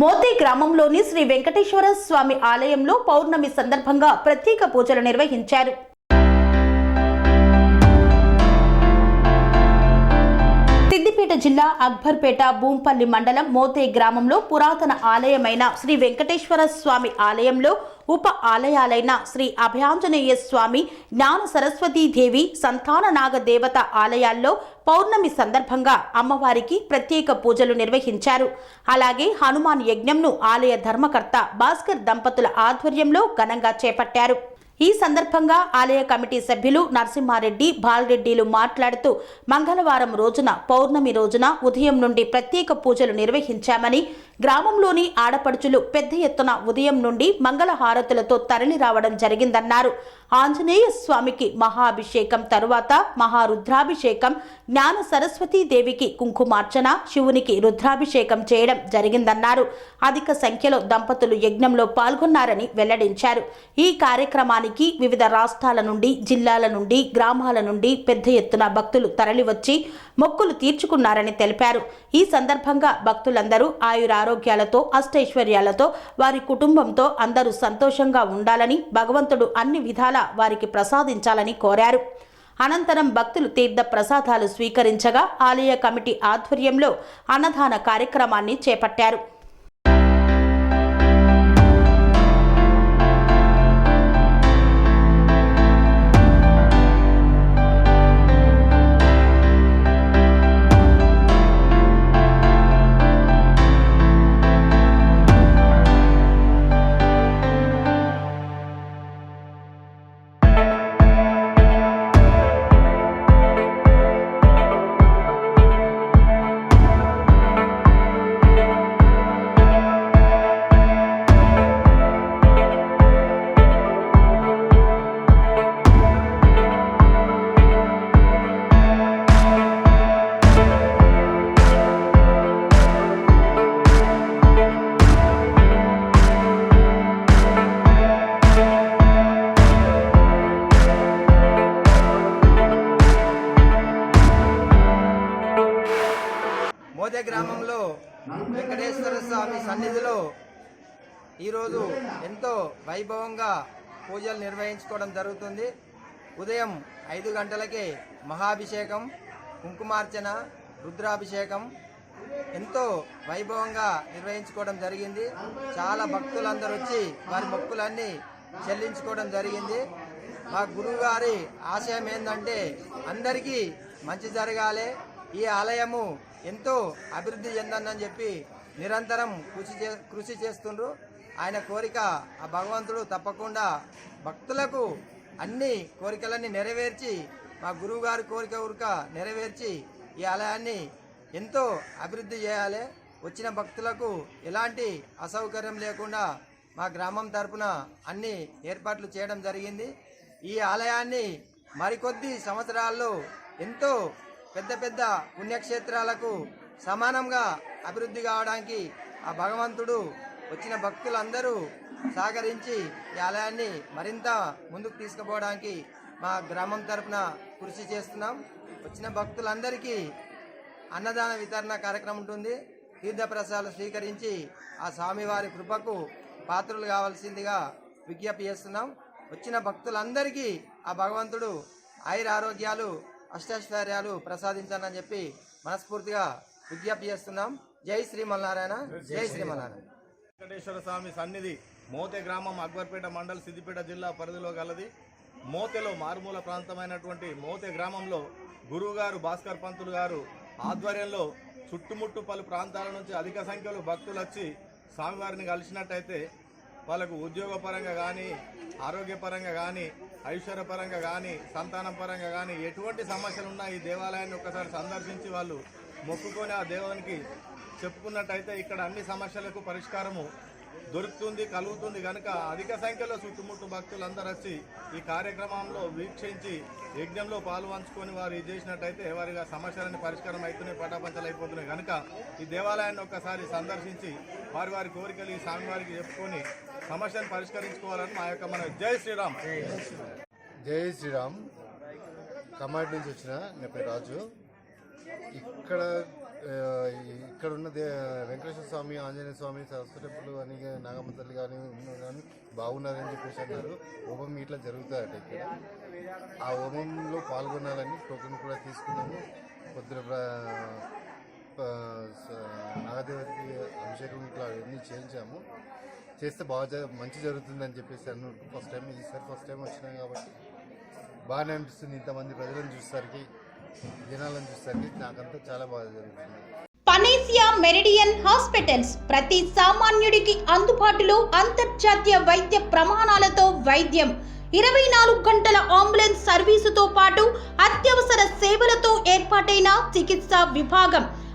మోతే గ్రామంలోని శ్రీ వెంకటేశ్వర స్వామి ఆలయంలో పౌర్ణమి సందర్భంగా ప్రత్యేక పూజలు నిర్వహించారు. సిద్దిపేట జిల్లా అక్బర్పేట భూంపల్లి మండలం మోతే గ్రామంలో పురాతన ఆలయమైన శ్రీ వెంకటేశ్వర స్వామి ఆలయంలో ఉప ఆలయాలైన శ్రీ అభయాంజనేయ స్వామి జ్ఞాన సరస్వతీదేవి సంతాన నాగ దేవత ఆలయాల్లో పౌర్ణమి సందర్భంగా అమ్మవారికి ప్రత్యేక పూజలు నిర్వహించారు. అలాగే హనుమాన్ యజ్ఞంను ఆలయ ధర్మకర్త భాస్కర్ దంపతుల ఆధ్వర్యంలో ఘనంగా చేపట్టారు. ఈ సందర్భంగా ఆలయ కమిటీ సభ్యులు నరసింహారెడ్డి బాలరెడ్డిలు మాట్లాడుతూ మంగళవారం రోజున పౌర్ణమి రోజున ఉదయం నుండి ప్రత్యేక పూజలు నిర్వహించామని గ్రామంలోని ఆడపడుచులు పెద్ద ఎత్తున ఉదయం నుండి మంగళహారతులతో తరలి రావడం జరిగిందన్నారు. ఆంజనేయ స్వామికి మహాభిషేకం తరువాత మహారుద్రాభిషేకం జ్ఞాన సరస్వతీ దేవికి కుంకుమార్చన శివునికి రుద్రాభిషేకం చేయడం జరిగిందన్నారు. అధిక సంఖ్యలో దంపతులు యజ్ఞంలో పాల్గొన్నారని వెల్లడించారు. ఈ కార్యక్రమానికి వివిధ రాష్ట్రాల నుండి జిల్లాల నుండి గ్రామాల నుండి పెద్ద ఎత్తున భక్తులు తరలివచ్చి మొక్కులు తీర్చుకున్నారని తెలిపారు. ఈ సందర్భంగా భక్తులందరూ ఆయురారు ఆరోగ్యాలతో అష్టైశ్వర్యాలతో వారి కుటుంబంతో అందరూ సంతోషంగా ఉండాలని భగవంతుడు అన్ని విధాలా వారికి ప్రసాదించాలని కోరారు. అనంతరం భక్తులు తీర్థ ప్రసాదాలు స్వీకరించగా ఆలయ కమిటీ ఆధ్వర్యంలో అన్నదాన కార్యక్రమాన్ని చేపట్టారు. వెంకటేశ్వర స్వామి సన్నిధిలో ఈరోజు ఎంతో వైభవంగా పూజలు నిర్వహించుకోవడం జరుగుతుంది. ఉదయం ఐదు గంటలకే మహాభిషేకం కుంకుమార్చన రుద్రాభిషేకం ఎంతో వైభవంగా నిర్వహించుకోవడం జరిగింది. చాలా భక్తులందరూ వచ్చి వారి మొక్కులన్నీ చెల్లించుకోవడం జరిగింది. మా గురువుగారి ఆశయం ఏంటంటే అందరికీ మంచి జరగాలి. ఈ ఆలయము ఎంతో అభివృద్ధి చెందనని చెప్పి నిరంతరం కృషి చే కృషి చేస్తుండ్రు. ఆయన కోరిక ఆ భగవంతుడు తప్పకుండా భక్తులకు అన్ని కోరికలన్నీ నెరవేర్చి మా గురువు గారి కోరిక ఊరిక నెరవేర్చి ఈ ఆలయాన్ని ఎంతో అభివృద్ధి చేయాలి. వచ్చిన భక్తులకు ఎలాంటి అసౌకర్యం లేకుండా మా గ్రామం తరపున అన్ని ఏర్పాట్లు చేయడం జరిగింది. ఈ ఆలయాన్ని మరికొద్ది సంవత్సరాల్లో ఎంతో పెద్ద పెద్ద పుణ్యక్షేత్రాలకు సమానంగా అభివృద్ధి కావడానికి ఆ భగవంతుడు వచ్చిన భక్తులందరూ సహకరించి ఈ ఆలయాన్ని మరింత ముందుకు తీసుకుపోవడానికి మా గ్రామం తరపున కృషి చేస్తున్నాం. వచ్చిన భక్తులందరికీ అన్నదాన వితరణ కార్యక్రమం ఉంటుంది. తీర్థప్రసాదాలు స్వీకరించి ఆ స్వామివారి కృపకు పాత్రలు కావాల్సిందిగా విజ్ఞప్తి చేస్తున్నాం. వచ్చిన భక్తులందరికీ ఆ భగవంతుడు ఆయురారోగ్యాలు అష్టైశ్వర్యాలు ప్రసాదించాలని చెప్పి మనస్ఫూర్తిగా విజ్ఞప్తి చేస్తున్నాం. జై శ్రీమన్నారాయణ జై శ్రీమన్నారాయణ. వెంకటేశ్వర స్వామి సన్నిధి మోతే గ్రామం అక్బర్పేట మండల్ సిద్దిపేట జిల్లా పరిధిలో గలది. మోతెలో మారుమూల ప్రాంతమైనటువంటి మోతే గ్రామంలో గురువుగారు భాస్కర్ పంతులు గారు ఆధ్వర్యంలో చుట్టుముట్టు పలు ప్రాంతాల నుంచి అధిక సంఖ్యలో భక్తులు వచ్చి స్వామివారిని కలిసినట్టయితే వాళ్ళకు ఉద్యోగపరంగా కానీ ఆరోగ్యపరంగా కానీ ఐశ్వర్యపరంగా కానీ సంతానం పరంగా కానీ ఎటువంటి సమస్యలు ఉన్నా ఈ దేవాలయాన్ని ఒకసారి సందర్శించి వాళ్ళు మొక్కుకొని ఆ దేవునికి చెప్పుకున్నట్టయితే ఇక్కడ అన్ని సమస్యలకు పరిష్కారము దొరుకుతుంది కలుగుతుంది. కనుక అధిక సంఖ్యలో చుట్టుముట్టు భక్తులందరూ వచ్చి ఈ కార్యక్రమంలో వీక్షించి యజ్ఞంలో పాలు వారు ఇది చేసినట్టయితే వారి సమస్యలన్నీ పరిష్కారం అవుతున్నాయి పటాపంచలు అయిపోతున్నాయి. కనుక ఈ దేవాలయాన్ని ఒక్కసారి సందర్శించి వారి వారి కోరికలు ఈ స్వామివారికి చెప్పుకొని సమస్యను పరిష్కరించుకోవాలని మా యొక్క మన జై శ్రీరామ్. జై శ్రీరామ్. కమాండ్ నుంచి వచ్చిన నా పేరు రాజు. ఇక్కడ ఇక్కడ ఉన్న దే వెంకటేశ్వర స్వామి ఆంజనేయ స్వామి సరస్వతి అని నాగమ్మ తల్లి కానీ ఉన్నారు కానీ బాగున్నారని చెప్పేసి అన్నారు. హోమం ఇట్లా జరుగుతాయట ఇక్కడ. ఆ హోమంలో పాల్గొనాలని టోకెన్ కూడా తీసుకున్నాము. పొద్దున నాగదేవతకి అభిషేకం ఇట్లా అన్నీ చేయించాము. చేస్తే బాగా మంచి జరుగుతుందని చెప్పేసి అన్న ఫస్ట్ టైం ఈసారి ఫస్ట్ టైం వచ్చినాం కాబట్టి బాగానే అనిపిస్తుంది ఇంతమంది ప్రజలను చూసేసరికి జనాలను చూసేసరికి. నాకంతా చాలా బాగా జరుగుతుంది. పనేసియా మెరిడియన్ హాస్పిటల్స్ ప్రతి సామాన్యుడికి అందుబాటులో అంతర్జాతీయ వైద్య ప్రమాణాలతో వైద్యం. ఇరవై నాలుగు గంటల అంబులెన్స్ సర్వీసుతో పాటు అత్యవసర సేవలతో ఏర్పాటైన చికిత్సా విభాగం.